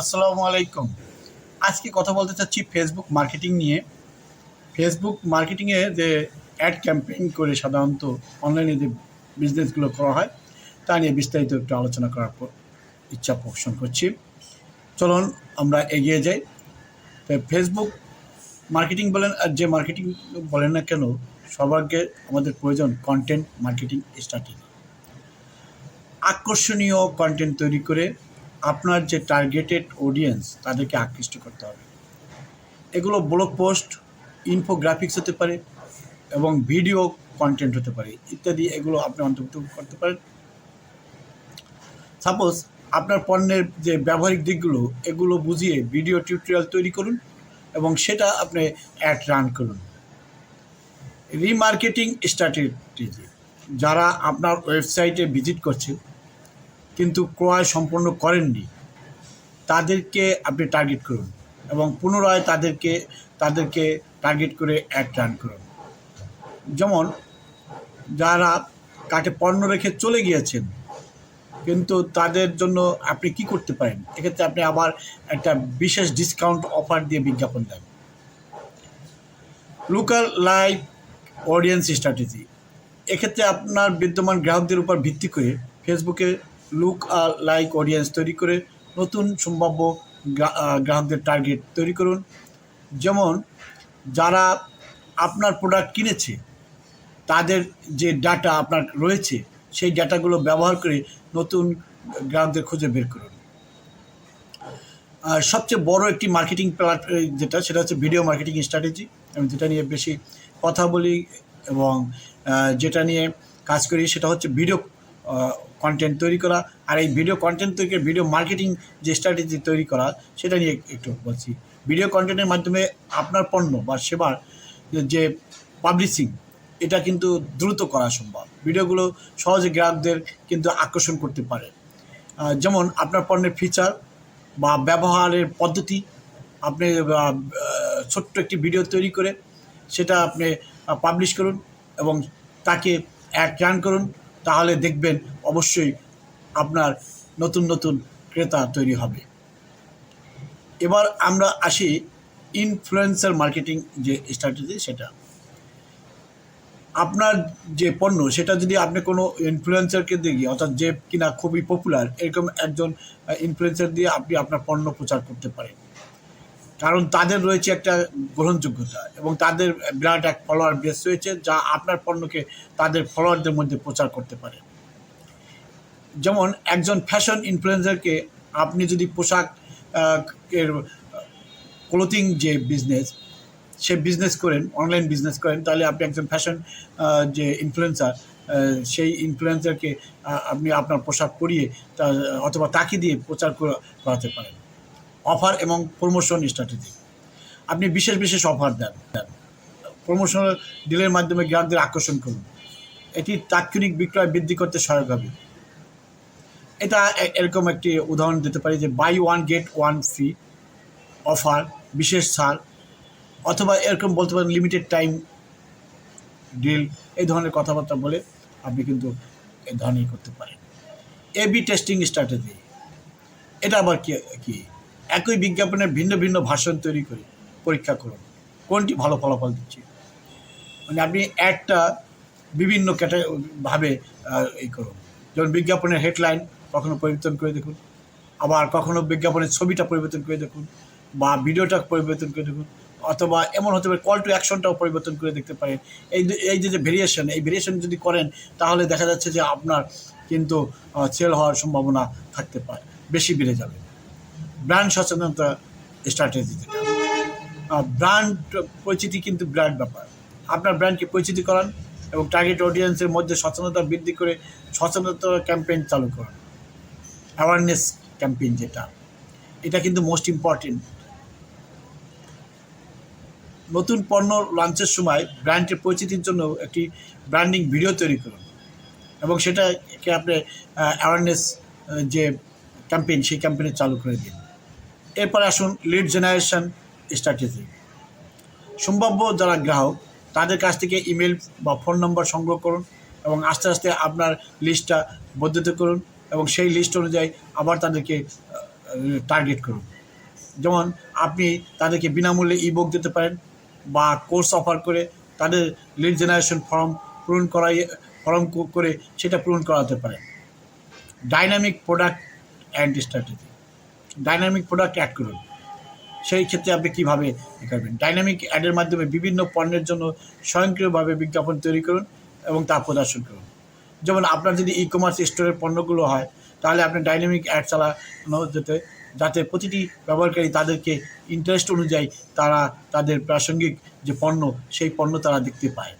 আসসালামু আলাইকুম। আজকে কথা বলতে চাচ্ছি ফেসবুক মার্কেটিং নিয়ে। ফেসবুক মার্কেটিংয়ে যে অ্যাড ক্যাম্পেইন করে সাধারণত অনলাইনে যে বিজনেসগুলো করা হয়, তা নিয়ে বিস্তারিত একটু আলোচনা করার পর ইচ্ছা পোষণ করছি। চলুন আমরা এগিয়ে যাই। ফেসবুক মার্কেটিং বলেন আর যে মার্কেটিং বলেন না কেন সবাইকে আমাদের প্রয়োজন কন্টেন্ট মার্কেটিং স্ট্র্যাটেজি আকর্ষণীয় কন্টেন্ট তৈরি করে আপনার যে টার্গেটেড অডিয়েন্স তাদেরকে আকৃষ্ট করতে হবে। এগুলো ব্লগ পোস্ট ইনফোগ্রাফিক্স হতে পারে এবং ভিডিও কন্টেন্ট হতে পারে, ইত্যাদি এগুলো আপনি অন্তর্ভুক্ত করতে পারেন। সাপোজ আপনার পণ্যের যে ব্যবহারিক দিকগুলো, এগুলো বুঝিয়ে ভিডিও টিউটোরিয়াল তৈরি করুন এবং সেটা আপনি অ্যাড রান করুন। রিমার্কেটিং স্ট্র্যাটেজি যারা আপনার ওয়েবসাইটে ভিজিট করছে কিন্তু ক্রয় সম্পন্ন করেননি। তাদেরকে আপনি টার্গেট করুন এবং পুনরায় তাদেরকে তাদেরকে টার্গেট করে অ্যাড রান করুন। যেমন যারা কাটে পণ্য রেখে চলে গিয়েছেন, কিন্তু তাদের জন্য আপনি কি করতে পারেন? এক্ষেত্রে আপনি আবার একটা বিশেষ ডিসকাউন্ট অফার দিয়ে বিজ্ঞাপন দেন। লোকাল লাইভ অডিয়েন্স স্ট্র্যাটেজি এক্ষেত্রে আপনার বিদ্যমান গ্রাহকদের উপর ভিত্তি করে ফেসবুকে লুক লাইক অডিয়েন্স তৈরি করে নতুন সম্ভাব্য গ্রাহকদের টার্গেট তৈরি করুন। যেমন, যারা আপনার প্রোডাক্ট কিনেছে, তাদের যে ডাটা আপনার রয়েছে, সেই ডাটাগুলো ব্যবহার করে নতুন গ্রাহকদের খুঁজে বের করুন। আর সবচেয়ে বড় একটি মার্কেটিং প্ল্যাট যেটা, সেটা হচ্ছে ভিডিও মার্কেটিং স্ট্র্যাটেজি আমি যেটা নিয়ে বেশি কথা বলি এবং যেটা নিয়ে কাজ করি, সেটা হচ্ছে ভিডিও কন্টেন্ট তৈরি করা আর এই ভিডিও কন্টেন্ট তৈরি ভিডিও মার্কেটিং যে স্ট্র্যাটেজি তৈরি করা, সেটা নিয়ে একটু বলছি। ভিডিও কন্টেন্টের মাধ্যমে আপনার পণ্য বা সেবার যে পাবলিশিং এটা কিন্তু দ্রুত করা সম্ভব। ভিডিওগুলো সহজে গ্রাহকদের কিন্তু আকর্ষণ করতে পারে। যেমন আপনার পণ্যের ফিচার বা ব্যবহারের পদ্ধতি, আপনি ছোট্ট একটি ভিডিও তৈরি করে সেটা আপনি পাবলিশ করুন এবং তাকে অ্যাড রান করুন। তাহলে দেখবেন অবশ্যই আপনার নতুন নতুন ক্রেতা তৈরি হবে। এবার আমরা আসি ইনফ্লুয়েন্সার মার্কেটিং যে স্ট্র্যাটেজি সেটা। আপনার যে পণ্য সেটা যদি আপনি কোনো ইনফ্লুয়েন্সারকে দিয়ে অর্থাৎ যে কিনা খুবই পপুলার এরকম একজন ইনফ্লুয়েন্সার দিয়ে আপনি আপনার পণ্য প্রচার করতে পারেন। কারণ তাদের রয়েছে একটা গ্রহণযোগ্যতা এবং তাদের বিরাট এক ফলোয়ার বেস রয়েছে যা আপনার পণ্যকে তাদের ফলোয়ারদের মধ্যে প্রচার করতে পারে। যেমন একজন ফ্যাশন ইনফ্লুয়েন্সারকে আপনি যদি পোশাক এর ক্লোথিং যে বিজনেস সে বিজনেস করেন অনলাইন বিজনেস করেন, তাহলে আপনি একজন ফ্যাশন যে ইনফ্লুয়েন্সার সেই ইনফ্লুয়েন্সারকে আপনি আপনার পোশাক পরিয়ে তা, অথবা তাকে দিয়ে প্রচার করা- করাতে পারেন। অফার এবং প্রমোশন স্ট্র্যাটেজি আপনি বিশেষ বিশেষ অফার দেন। প্রমোশনাল ডিলের মাধ্যমে গ্রাহকদের আকর্ষণ করুন। এটি তাৎক্ষণিক বিক্রয় বৃদ্ধি করতে সহায়ক হবে। এটা এরকম একটি উদাহরণ দিতে পারি যে buy one get one free offer, বিশেষ ছাড়, অথবা এরকম বলতে পারেন লিমিটেড টাইম ডিল এই ধরনের কথাবার্তা বলে আপনি কিন্তু এই ধরনের করতে পারেন। এ বি টেস্টিং স্ট্র্যাটেজি এটা আবার কি কি? একই বিজ্ঞাপনের ভিন্ন ভিন্ন ভাষণ তৈরি করে, পরীক্ষা করুন। কোনটি ভালো ফলাফল দিচ্ছে? মানে আপনি একটা বিভিন্ন ভাবে এই করুন। যেমন বিজ্ঞাপনের হেডলাইন কখনো পরিবর্তন করে দেখুন। আবার কখনো বিজ্ঞাপনের ছবিটা পরিবর্তন করে দেখুন বা ভিডিওটা পরিবর্তন করে দেখুন। অথবা এমন হতে পারে কল টু অ্যাকশনটাও পরিবর্তন করে দেখতে পারেন। এই এই যে ভেরিয়েশন এই ভেরিয়েশন যদি করেন, তাহলে দেখা যাচ্ছে যে আপনার কিন্তু সেল হওয়ার সম্ভাবনা থাকতে পারে, বেশি বেড়ে যাবে। ব্র্যান্ড সচেতনতা স্ট্র্যাটেজি যেটা ব্র্যান্ড পরিচিতি কিন্তু ব্র্যান্ড ব্যাপার। আপনার ব্র্যান্ডকে পরিচিতি করান এবং টার্গেট অডিয়েন্সের মধ্যে সচেতনতা বৃদ্ধি করে সচেতনতা ক্যাম্পেইন চালু করান। অ্যাওয়ারনেস ক্যাম্পেইন যেটা, এটা কিন্তু মোস্ট ইম্পর্টেন্ট নতুন পণ্য লঞ্চের সময় ব্র্যান্ডের পরিচিতির জন্য একটি ব্র্যান্ডিং ভিডিও তৈরি করুন এবং সেটাকে আপনি অ্যাওয়ারনেস যে ক্যাম্পেইন সেই ক্যাম্পেইনে চালু করে দিন। এরপরে আসুন লিড জেনারেশন স্ট্র্যাটেজি সম্ভাব্য যারা গ্রাহক, তাদের কাছ থেকে ইমেল বা ফোন নম্বর সংগ্রহ করুন এবং আস্তে আস্তে আপনার লিস্টটা বর্ধিত করুন এবং সেই লিস্ট অনুযায়ী আবার তাদেরকে টার্গেট করুন। যেমন আপনি তাদেরকে বিনামূল্যে ই বুক দিতে পারেন বা কোর্স অফার করে তাদের লিড জেনারেশন ফর্ম পূরণ করাই ফর্ম করে সেটা পূরণ করাতে পারেন। Dynamic product and strategy dynamic product ad করুন। সেই ক্ষেত্রে আপনি কীভাবে করবেন? ডাইনামিক অ্যাডের মাধ্যমে বিভিন্ন পণ্যের জন্য স্বয়ংক্রিয়ভাবে বিজ্ঞাপন তৈরি করুন এবং তা প্রদর্শন করুন। যেমন আপনার যদি ই কমার্স স্টোরের পণ্যগুলো হয়, তাহলে আপনি ডাইনামিক অ্যাড চালানো যেতে, যাতে প্রতিটি ব্যবহারকারী তাদেরকে ইন্টারেস্ট অনুযায়ী তারা তাদের প্রাসঙ্গিক যে পণ্য, সেই পণ্য তারা দেখতে পায়।